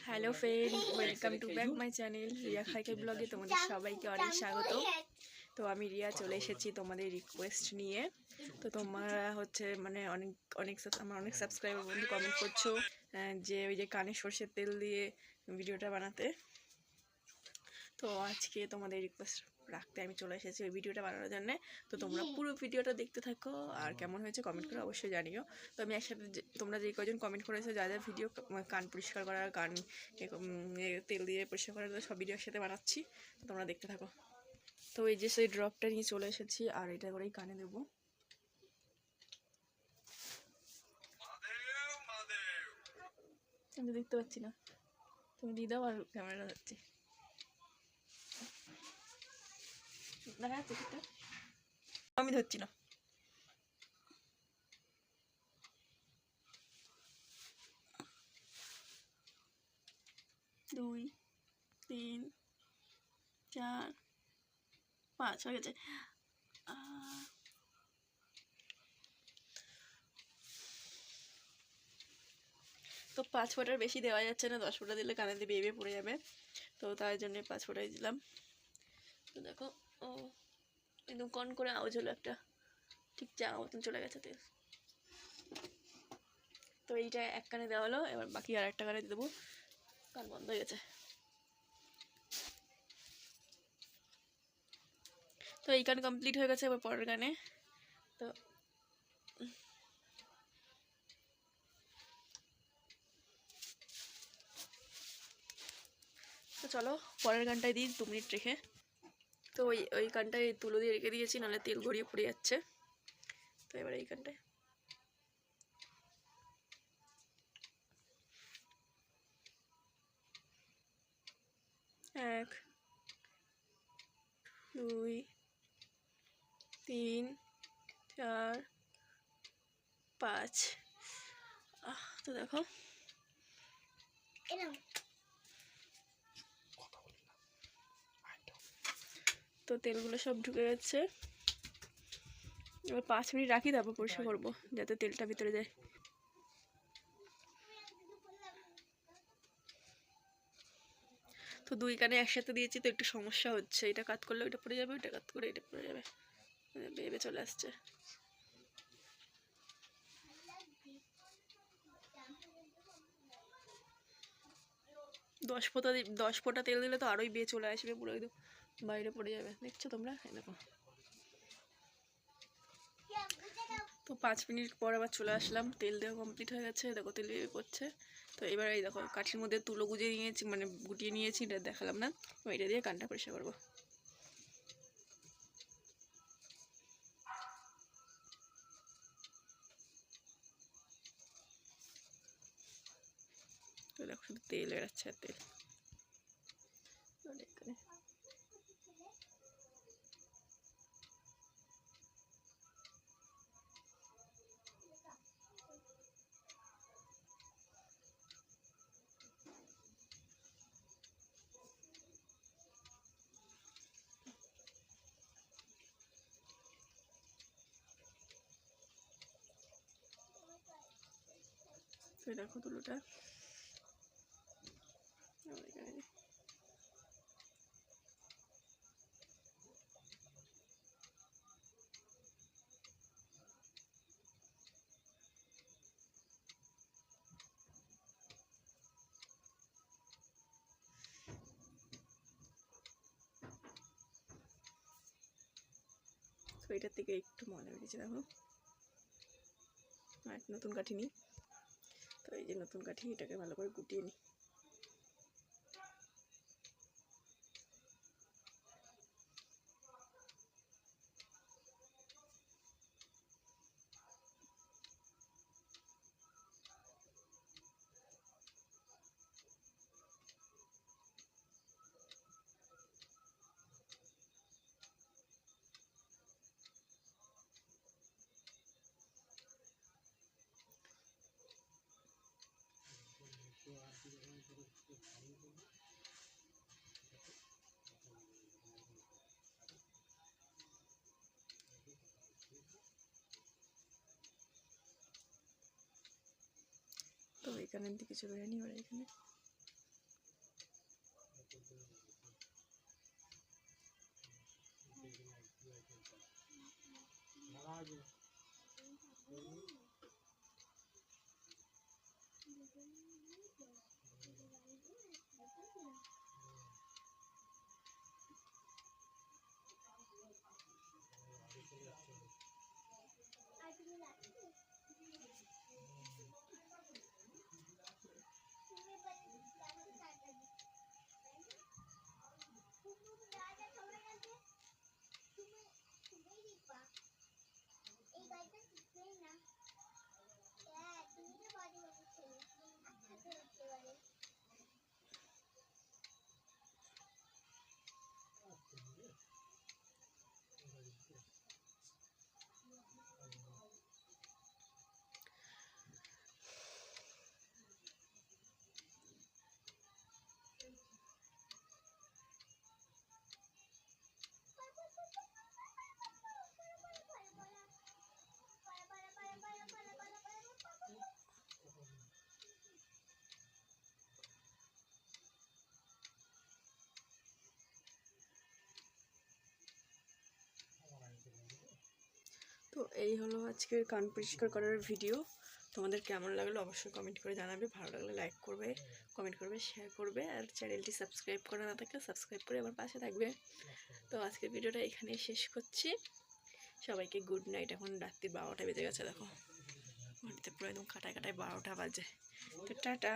Hello friend welcome to back my channel Riya খাইকে ব্লগে তোমাদের সবাইকে অনেক স্বাগত। তো আমি রিয়া চলে এসেছি তোমাদের রিকোয়েস্ট নিয়ে। তো তোমরা হচ্ছে মানে অনেক অনেক আমার অনেক সাবস্ক্রাইবার বন্ধু কমেন্ট করছ যে ওই যে কানে সর্ষের তেল দিয়ে ভিডিওটা বানাতে। তো আজকে তোমাদের রিকোয়েস্ট রাখতে আমি চলে এসেছি ওই ভিডিওটা বানানোর জন্য। তো তোমরা পুরো ভিডিওটা দেখতে থাকো আর কেমন হয়েছে কমেন্ট করে অবশ্যই জানিও। তো আমি একসাথে যে- তোমরা যে কজন কমেন্ট করেছ যা যা ভিডিও কান পরিষ্কার করার কান এ তেল দিয়ে পরিষ্কার করার সব ভিডিও একসাথে বানাচ্ছি। তোমরা দেখতে থাকো। তো এই যে সেই ড্রপটা নিয়ে চলে এসেছি আর এটা করেই কানে দেবো। আমি তো দেখতে পাচ্ছি না। তুমি দিয়ে দাও আর ক্যামেরা ধরছি দেখা যাচ্ছে? আমি ধরছি না। দুই, তিন, চার, পাঁচ, হয়ে গেছে। তো পাঁচ ফোঁটার বেশি দেওয়া যাচ্ছে না, দশ ফোঁটা দিলে কানে দিয়ে বেয়ে পড়ে যাবে। তো তার জন্য পাঁচ ফোঁটাই দিলাম। তো দেখো ও একদম কন করে আওয়াজ হলো একটা। ঠিক যা মতন চলে গেছে তেল। তো এইটা এক কানে দেওয়া হলো, এবার বাকি আর একটা কানে দেবো। কান বন্ধ হয়ে গেছে। তো এই গান কমপ্লিট হয়ে গেছে, এবার পরের গানে। তো তো চলো, পরের গানটায় দিই, দু মিনিট রেখে। তো ওই ওই গানটায় তুলো দিয়ে রেখে দিয়েছি নাহলে তেল গড়িয়ে পড়ে যাচ্ছে। তো এবার এই গানটায়। এক দুই তিন চার পাঁচ। আহ, তো দেখো। তো তেলগুলো সব ঢুকে গেছে। এবার পাঁচ মিনিট রাখি, তারপর পরিষ্কার করব, যাতে তেলটা ভিতরে যায়। তো দুই কানে একসাথে দিয়েছি তো একটু সমস্যা হচ্ছে। এটা কাত করলে ওইটা পড়ে যাবে, ওইটা কাত করে এটা পড়ে যাবে। বেবে চলে আসছে। দশ ফোঁটা দশ ফোঁটা তেল দিলে তো আরোই বেয়ে চলে আসবে পুরো একদম। বাইরে পড়ে যাবে। দেখছ তোমরা? দেখো। তো পাঁচ মিনিট পর আবার চলে আসলাম। তেল দেওয়া কমপ্লিট হয়ে গেছে। দেখো তেল পড়ছে তো এবার এই দেখো, কাঠির মধ্যে তুলো গুজিয়ে নিয়েছি মানে গুটিয়ে নিয়েছি, এটা দেখালাম না। এটা দিয়ে কানটা পরিষ্কার করব। তো দেখো শুধু তেল বেরাচ্ছে আর তেল আর এখানে তো এই এটার থেকে একটু ময়লা বেরিয়েছে দেখো। আর নতুন কাঠি নিই। এই যে নতুন কাঠি এটাকে ভালো করে কুটিয়ে নিই। también you de comida ni por ahí con el এই হলো আজকের কান পরিষ্কার করার ভিডিও তোমাদের কেমন লাগল অবশ্যই কমেন্ট করে জানাবে। ভালো লাগলে লাইক করবে কমেন্ট করবে শেয়ার করবে, আর চ্যানেলটি সাবস্ক্রাইব করা না থাকলে সাবস্ক্রাইব করে আমার পাশে থাকবে। তো আজকের ভিডিওটা এখানেই শেষ করছি। সবাইকে গুড নাইট এখন রাত্রি বারোটা বেজে গেছে, দেখো। ঘড়িতে পুরো একদম কাটায় কাটায় বারোটা বাজে। তো টাটা।